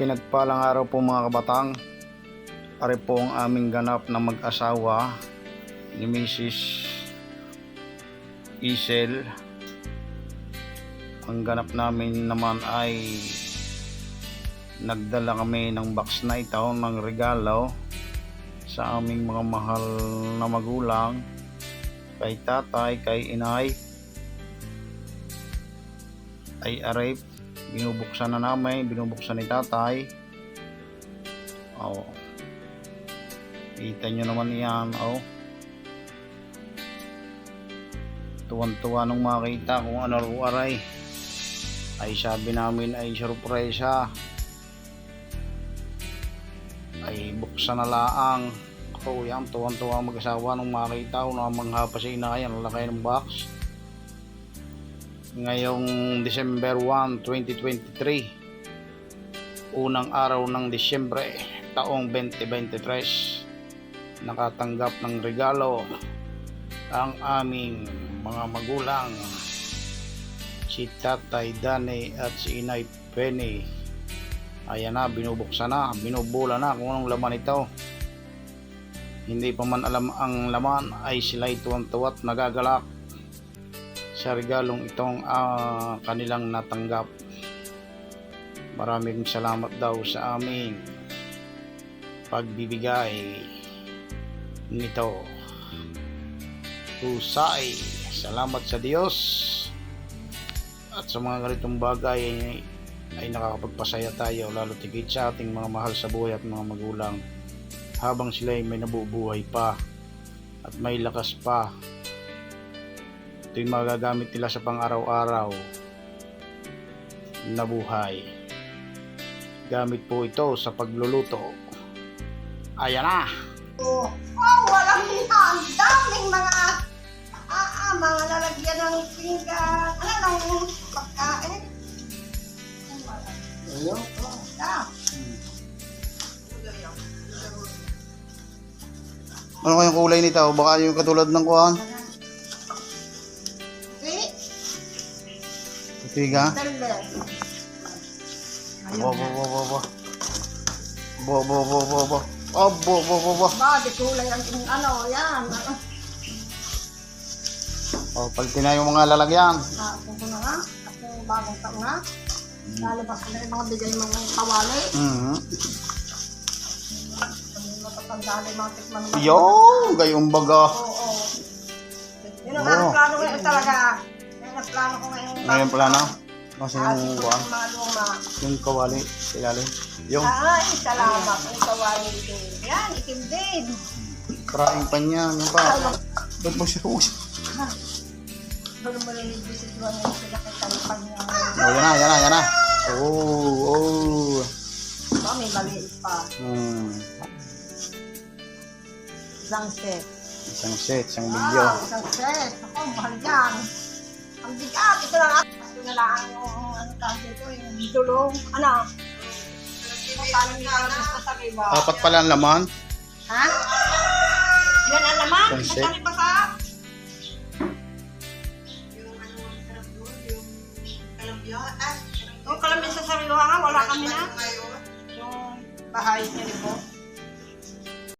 Pinagpalang araw po mga kabatang. Pare po ang aming ganap na mag-asawa ni Mrs. Isel. Ang ganap namin naman ay nagdala kami ng box na ito ng regalo sa aming mga mahal na magulang kay tatay, kay inay ay aray binubuksan na namin binubuksan ni tatay. Oh. Kita nyo naman yan oh. Tuwan tuwa nung makita kung ano aray. Ay sabi namin ay surpresa ay buksan na laang. Ako yan tuwan tuwa mag-asawa nung makita ko na mangha pa si inay ang laki ng box ngayong December 1, 2023 unang araw ng Disyembre taong 2023 nakatanggap ng regalo ang aming mga magulang si Tatay Dane at si Inay Penny. Ayan na binubuksan na binubula na kung anong laman ito. Hindi pa man alam ang laman ay sila'y tuwan-tuwa at nagagalak sa regalong itong ah, kanilang natanggap. Maraming salamat daw sa aming pagbibigay nito. Husay. Salamat sa Diyos. At sa mga ganitong bagay ay, ay nakakapagpasaya tayo lalo tigit sa ating mga mahal sa buhay at mga magulang habang sila ay may nabubuhay pa at may lakas pa ito yung magagamit nila sa pang-araw-araw na buhay. Gamit po ito sa pagluluto. Ayan na! Oh, oh, walang. Ang daming mga, ah, ah, mga lalagyan ng pinggan. Ano ng pagkain? Ayun. Oh, ah. Ano kayong kulay nito? Baka yung katulad ng kuhan? Tiga? Bo, bo, bo, bo, bo. Bo, bo, bo, bo, bo. Oh, bo, bo, bo, bo. Ba, di kulay ang ano, yan. Ano, Oh, palitin na yung mga lalagyan. ah, kung na nga, at yung bagong taon na. Lalabas na yung mga bigay mga kawali. Mhm. Yung matatanda na yung mga tikman Yo, gayong baga. Oo, oo. Yun ang oh. plano ngayon talaga. Ang plano ko ngayon. Ngayon pala na. Kasi yung kuhan, yung yung kawali, ilalim. Yung Ay, salamat. Ang kawali din. Yan, itim din. frying pan niya, yung pa. Ba't mo siya usap? Bago mo nilibis ito ang sila kay Kalpan niya. Oh, yan na, yan na, yan na. Oh, oh. Ba, may maliit pa. Hmm. Isang set. Isang set, isang video. Ah, isang set. Ako, mahal yan. Ang bigat. Ito lang ako. Ito na lang yung ano tawag dito, yung dulong. Ano? Paano ko sa. Apat pala ang laman. Ha? Yan ang naman. Isang set. Bukali ba sa... Yung kalamin sa sariwa nga, wala kami na. Yung bahay niya po.